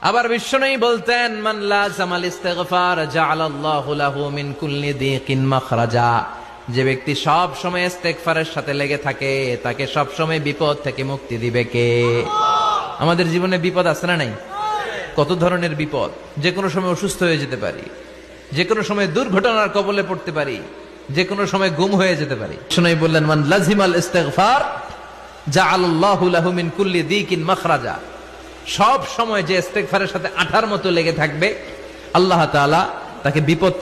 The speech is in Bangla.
আবার বিশ্বনবী বলতেন, মান লাজামাল ইস্তিগফার জাআলাল্লাহু লাহু মিন কুল্লি যে ব্যক্তি সব সময় ইস্তেগফারের সাথে লেগে থাকে, তাকে সব সময় বিপদ থেকে মুক্তি দিবে কে? আমাদের জীবনে বিপদ আছে না নাই? কত ধরনের বিপদ? যে কোনো সময় অসুস্থ হয়ে যেতে পারি, যে কোনো সময় দুর্ঘটনার কবলে পড়তে পারি, যে কোনো সময় গুম হয়ে যেতে পারি। শুনাই বললেন, মান লাজিমাল ইস্তেগফার জাআলাল্লাহু লাহু মিন কুল্লি দিকিন মাখরাজা। সব সময় যে ইস্তেকফারের সাথে আঠার মতো লেগে থাকবে আল্লাহ তাআলা তাকে বিপদ